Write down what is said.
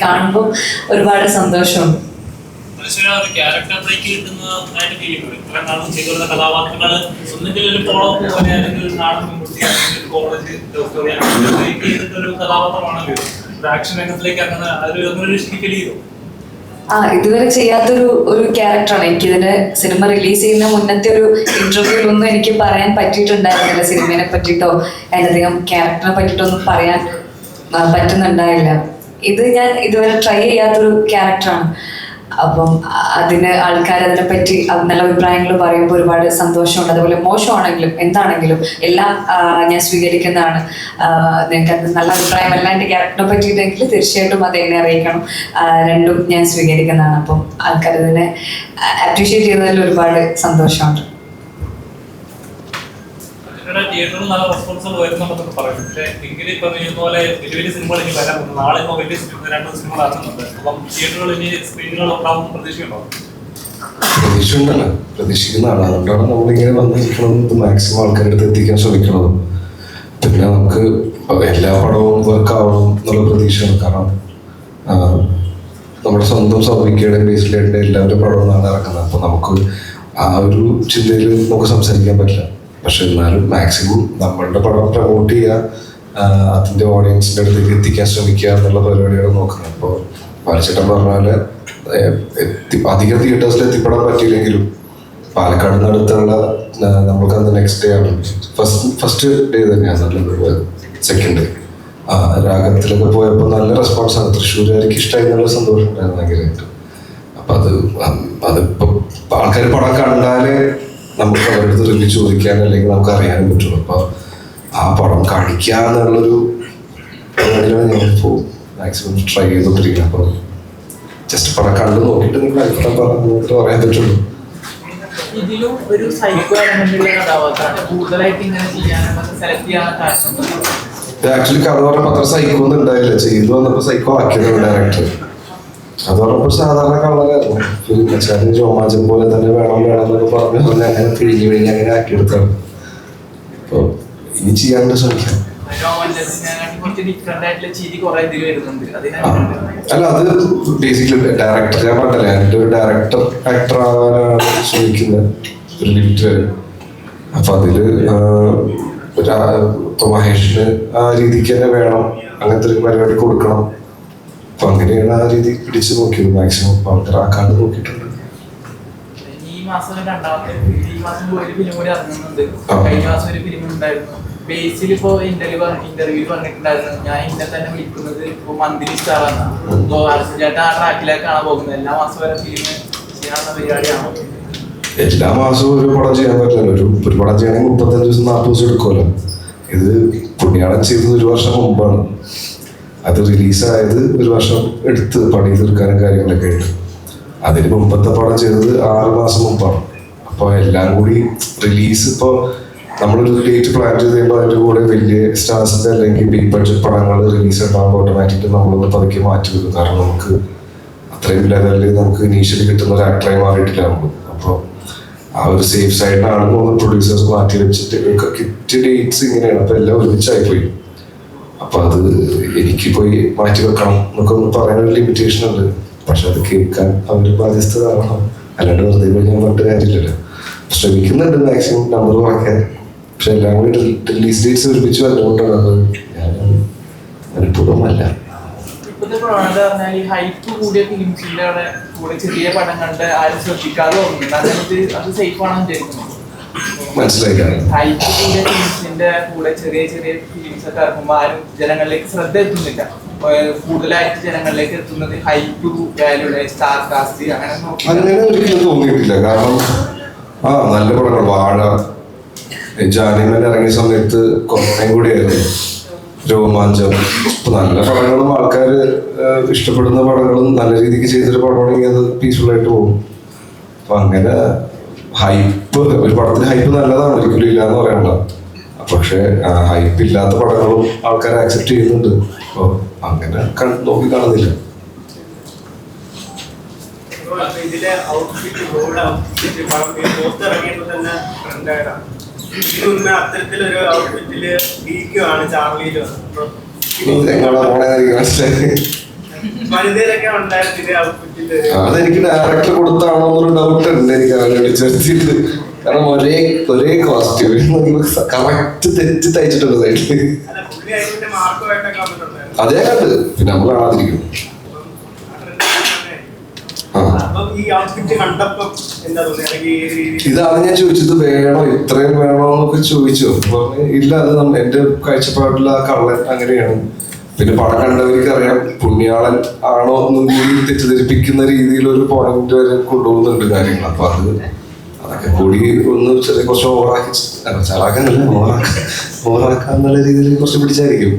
കാണുമ്പോൾ ഒരുപാട് സന്തോഷം ആ ഇതുവരെ ചെയ്യാത്തൊരു ഒരു ക്യാരക്ടറാണ് എനിക്ക് ഇതിന്റെ സിനിമ റിലീസ് ചെയ്യുന്ന മുന്നത്തെ ഒരു ഇന്റർവ്യൂലൊന്നും എനിക്ക് പറയാൻ പറ്റിയിട്ടുണ്ടായിരുന്നില്ല സിനിമയെ പറ്റിയിട്ടോ അതിലധികം ക്യാരക്ടറിനെ പറ്റിയിട്ടോ ഒന്നും പറയാൻ പറ്റുന്നുണ്ടായില്ല. ഇത് ഞാൻ ഇതുവരെ ട്രൈ ചെയ്യാത്തൊരു ക്യാരക്ടറാണ് അപ്പം അതിന് ആൾക്കാർ അതിനെ പറ്റി നല്ല അഭിപ്രായങ്ങൾ പറയുമ്പോൾ ഒരുപാട് സന്തോഷമുണ്ട്. അതുപോലെ മോശമാണെങ്കിലും എന്താണെങ്കിലും എല്ലാം ഞാൻ സ്വീകരിക്കുന്നതാണ്. നിങ്ങൾക്ക് നല്ല അഭിപ്രായം അല്ല എന്റെ ക്യാരക്ടറിനെ പറ്റിയിട്ടെങ്കിൽ തീർച്ചയായിട്ടും അത് എന്നെ അറിയിക്കണം. രണ്ടും ഞാൻ സ്വീകരിക്കുന്നതാണ്. അപ്പം ആൾക്കാർ ഇതിനെ അപ്രീഷിയേറ്റ് ചെയ്യുന്നതിൽ ഒരുപാട് സന്തോഷമുണ്ട്. തിയേറ്ററിൽ നല്ല റെസ്പോൺസുകൾ വരുന്നുണ്ടെന്നൊക്കെ പറയും പക്ഷേ എങ്കിലും ഇപ്പം ഇതുപോലെ വലിയ വലിയ സിനിമകൾ ഇനി വരാൻ പോകുന്നു നാളെ ഇപ്പോൾ വലിയ സിനിമ രണ്ട് സിനിമകൾ ഇറങ്ങുന്നുണ്ട് അപ്പം തിയേറ്ററുകൾ ഇനി സ്ക്രീനുകൾ ഉണ്ടാവും പ്രതീക്ഷയുണ്ടോ പ്രതീക്ഷയുണ്ടല്ല. പ്രതീക്ഷിക്കുന്ന ആളാണ്. അതുകൊണ്ടാണ് നമ്മളിങ്ങനെ വന്നിരിക്കണതും. മാക്സിമം ആൾക്കാരുടെ അടുത്ത് എത്തിക്കാൻ ശ്രമിക്കണം പിന്നെ നമുക്ക് എല്ലാ പടവും വർക്ക് ആവണം എന്നുള്ള പ്രതീക്ഷയാണ്. കാരണം നമ്മുടെ സ്വന്തം സൗഭിക്കയുടെ ബേസിലായിട്ട് എല്ലാവരും പടവും നാളെ ഇറക്കുന്നത് അപ്പോൾ നമുക്ക് ആ ഒരു ചിന്തയിൽ നമുക്ക് സംസാരിക്കാൻ പറ്റില്ല. പക്ഷെ എന്നാലും മാക്സിമം നമ്മളുടെ പടം പ്രൊമോട്ട് ചെയ്യുക അതിന്റെ ഓഡിയൻസിന്റെ അടുത്തേക്ക് എത്തിക്കാൻ ശ്രമിക്കുക എന്നുള്ള പരിപാടിയാണ് നോക്കുന്നത്. അപ്പോൾ പാലച്ചേട്ടൻ പറഞ്ഞ അധികം തിയേറ്റേഴ്സിൽ എത്തിപ്പെടാൻ പറ്റിയില്ലെങ്കിലും പാലക്കാട് അടുത്തുള്ള നമ്മൾക്ക് അന്ന് നെക്സ്റ്റ് ഡേ ആണ്. ഫസ്റ്റ് ഫസ്റ്റ് ഡേ തന്നെയാണ് നല്ലത് സെക്കൻഡ് ഡേ ആ രാഗത്തിലൊക്കെ പോയപ്പോൾ നല്ല റെസ്പോൺസാണ് തൃശ്ശൂരുകാർക്ക് ഇഷ്ടമായി നല്ല സന്തോഷം ഉണ്ടായിരുന്നു ഭയങ്കരമായിട്ട്. അപ്പം അത് അതിപ്പോൾ ആൾക്കാർ പടം കണ്ടാലേ നമുക്ക് അവരുടെ അടുത്ത് റിവ്യൂ ചോദിക്കാൻ അല്ലെങ്കിൽ നമുക്ക് അറിയാനും പറ്റുള്ളൂ. അപ്പോൾ ആ പടം കാണിക്കുക എന്നുള്ളൊരു പരിപാടിയിലാണ് ഞാനിപ്പോൾ മാക്സിമം ട്രൈ ചെയ്തുകൊണ്ടിരിക്കുന്നത് അപ്പോൾ ജസ്റ്റ് പടം കണ്ടു നോക്കിയിട്ട് നിങ്ങൾ അഭിപ്രായം പറഞ്ഞു പറയാൻ പറ്റുള്ളൂ. ഇതിലും ഒരു സൈക്കോ എലമെന്റുള്ള കഥാപാത്രമാണ്. കൂടുതലായിട്ട് ഇങ്ങനെ ചെയ്യാനും സെലക്ട് ചെയ്യാൻ കാരണം ആക്ച്വലി കഥ പറഞ്ഞ പത്രം സൈക്കോ ഒന്നും ഉണ്ടായില്ല. ചെയ്തു വന്നപ്പോൾ സൈക്കോ ആക്കിയത് ഡയറക്ടർ അത് പറഞ്ഞപ്പോൾ സാധാരണ കളറായിരുന്നു ഫിലിം രോമാഞ്ചം പോലെ തന്നെ വേണം വേണം എന്നൊക്കെ പറഞ്ഞു പറഞ്ഞ് അങ്ങനെ പിഴിഞ്ഞ് പിഴിഞ്ഞ് അങ്ങനെ ആക്കിയെടുത്താണ് അപ്പോൾ ഇനി ചെയ്യാണ്ട് ശ്രമിക്കാം. അല്ല അത് ബേസിക്കലി ഡയറക്ടർ ഞാൻ പറഞ്ഞല്ലേ എന്റെ ഒരു ഡയറക്ടർ ആക്ടർ ആവാനാണ് ശ്രമിക്കുന്നത്. ഒരു ലിമിറ്റ് വരെ അപ്പൊ അതിൽ മഹേഷിന് ആ രീതിക്ക് തന്നെ വേണം അങ്ങനത്തെ ഒരു പരിപാടി കൊടുക്കണം. അപ്പൊ അങ്ങനെയാണ് ആ രീതി പിടിച്ചു നോക്കിയത്. മാക്സിമം ആൾക്കാരാക്കാണ്ട് നോക്കിയിട്ടുണ്ട്. ഈ മാസം രണ്ടാമത്തെ ഈ മാസം ഒരു ഫിലിം കൂടി ഇറങ്ങുന്നുണ്ട്. ആ. കഴിഞ്ഞ മാസം ഒരു ഫിലിം ഉണ്ടായിരുന്നു. ബേസിൽ ഇപ്പോ ഇന്റർവ്യൂ ഇന്റർവ്യൂ പറഞ്ഞിട്ടുണ്ടായിരുന്നു ഞാൻ ഇന്നെ തന്നെ വിളിക്കുന്നത് ഇപ്പൊ മന്ത്ലി സ്റ്റാർ ആണ്. ചേട്ടൻ ആ ട്രാക്കിലേക്കാണ് പോകുന്നത്. എല്ലാ മാസം വരെ ഫിലിം ചെയ്യാനുള്ള പരിപാടിയാണ്? എല്ലാ മാസവും ഒരു പടം ചെയ്യാൻ പറ്റില്ല ഒരു ഒരു പടം ചെയ്യണമെങ്കിൽ മുപ്പത്തഞ്ച് ദിവസം നാൽപ്പത് ദിവസം എടുക്കുമല്ലോ ഇത് പുണ്യാളം ചെയ്തത് ഒരു വർഷം മുമ്പാണ്. അത് റിലീസായത് ഒരു വർഷം എടുത്ത് പണി തീർക്കാനും കാര്യങ്ങളൊക്കെ ആയിട്ട്. അതിന് മുമ്പത്തെ പടം ചെയ്തത് ആറ് മാസം മുമ്പാണ്. അപ്പോൾ എല്ലാം കൂടി റിലീസ് ഇപ്പോൾ നമ്മളൊരു ഡേറ്റ് പ്ലാൻ ചെയ്ത് കഴിയുമ്പോൾ അതിന്റെ കൂടെ വലിയ സ്റ്റാർസിന്റെ അല്ലെങ്കിൽ ബിഗ് ബഡ്ജറ്റ് പടങ്ങൾ റിലീസ് ഉണ്ടാകുമ്പോൾ ഓട്ടോമാറ്റിക്കലി നമ്മളൊന്ന് പതുക്കെ മാറ്റി വെക്കും. കാരണം നമുക്ക് അത്രയും ലെവലിൽ നമുക്ക് ഇനീഷ്യലി കിട്ടുന്ന ഒരു ആക്ടറായി മാറിയിട്ടില്ല നമ്മൾ അപ്പോൾ ആ ഒരു സേഫ് മൂന്ന് പ്രൊഡ്യൂസേഴ്സ് മാറ്റി വെച്ചിട്ട് കിറ്റ് ഡേറ്റ്സ് ഇങ്ങനെയാണ്. അപ്പോൾ എല്ലാം ഒരുമിച്ചായി പോയി. അപ്പോൾ അത് എനിക്ക് പോയി മാറ്റി വെക്കണം എന്നൊക്കെ ഒന്ന് പറയാൻ ഒരു ലിമിറ്റേഷൻ ഉണ്ട്. പക്ഷെ അത് കേൾക്കാൻ അവർ ബാധ്യസ്ഥരാവണം. അല്ലാണ്ട് വെറുതെ പോയി ഞാൻ പറഞ്ഞിട്ട് കാര്യമില്ലല്ലോ. ശ്രമിക്കുന്നുണ്ട് മാക്സിമം നമ്പർ കുറയ്ക്കാൻ. പക്ഷെ എല്ലാം കൂടി റിലീസ് ഡേറ്റ്സ് ഒരുമിച്ച് വന്നുകൊണ്ടാണ് അത് ഞാൻ അനുഭവമല്ല. ഇപ്പോഴത്തെ പ്രവണത പറഞ്ഞാൽ ഈ ഹൈപ്പ് കൂടിയ ഫിലിംസിന്റെ കൂടെ ചെറിയ പടങ്ങളുടെ ആരും ശ്രദ്ധിക്കാതെ അത് സേഫ് ആണെന്ന് വിചാരിക്കുന്നു. കൂടെ ചെറിയ ചെറിയ ഫിലിംസ് ഒക്കെ ഇറക്കുമ്പോൾ ആരും ജനങ്ങളിലേക്ക് ശ്രദ്ധ എത്തുന്നില്ല. കൂടുതലായിട്ട് ജനങ്ങളിലേക്ക് എത്തുന്നത് വാല്യൂടെ സ്റ്റാർ കാസ്റ്റ് അങ്ങനെ അങ്ങനെ ഒരിക്കലും തോന്നിയിട്ടില്ല. കാരണം ആ നല്ല പടങ്ങൾ. വാഴ. ജാനിമൻ ഇറങ്ങിയ സമയത്ത് കൊറോണയും കൂടിയായിരുന്നു രോമാഞ്ചം. ഇപ്പൊ നല്ല പടങ്ങളും ആൾക്കാർ ഇഷ്ടപ്പെടുന്ന പടങ്ങളും നല്ല രീതിക്ക് ചെയ്തൊരു പടമാണെങ്കിൽ അത് പീസ്ഫുൾ ആയിട്ട് പോകും. അപ്പൊ അങ്ങനെ ഹൈപ്പ് ഒരു പടത്തിന് ഹൈപ്പ് നല്ലതാണ് ഒരിക്കലും ഇല്ല എന്ന് പറയണ്ട പക്ഷെ ഹൈപ്പ് ഇല്ലാത്ത പടങ്ങളും ആൾക്കാർ ആക്സെപ്റ്റ് ചെയ്യുന്നുണ്ട്. അപ്പോൾ അങ്ങനെ നോക്കി കാണുന്നില്ല. ഇതിലെ ഔട്ട്ഫിറ്റ് ബോർഡ് ഔട്ട്ഫിറ്റ് തന്നെ ട്രെൻഡായതാണ് ഇതിനു മുന്നേ അത്തരത്തിലൊരു ഔട്ട്ഫിറ്റിൽ വീക്കുമാണ് ചാർലിയിൽ വന്നത്. അതെനിക്ക് ഡയറക്ടർ കൊടുത്താണോ എന്നൊരു ഡൗട്ട് ഉണ്ട് എനിക്ക് അവരോട് ചോദിച്ചിട്ട് കാരണം ഒരേ ഒരേ കോസ്റ്റ്യൂം കറക്റ്റ് തെറ്റ് തയ്ച്ചിട്ടുണ്ട് സൈഡിൽ അതേ കണ്ട് പിന്നെ നമ്മൾ കാണാതിരിക്കും. ഇതാണ് ഞാൻ ചോദിച്ചത് വേണോ? ഇത്രയും വേണോ എന്നൊക്കെ ചോദിച്ചു. ഇല്ല അത് എന്റെ കാഴ്ചപ്പാടിൽ ആ കള്ളൻ അങ്ങനെയാണ്. പിന്നെ പടം കണ്ടവർക്ക് അറിയാം പുണ്യാളൻ ആണോ എന്നും കൂടി തെറ്റിദ്ധരിപ്പിക്കുന്ന രീതിയിൽ ഒരു പോയിന്റ് വരെ കൊണ്ടുപോകുന്നുണ്ട് കാര്യങ്ങൾ. അപ്പൊ അത് അതൊക്കെ കൂടി ഒന്ന് ചെറിയ കുറച്ച് ഓവറാക്കി ചെറാക്കാൻ ഓവറാക്കാൻ ഓവറാക്കാന്നുള്ള രീതിയിൽ കുറച്ച് പിടിച്ചായിരിക്കും.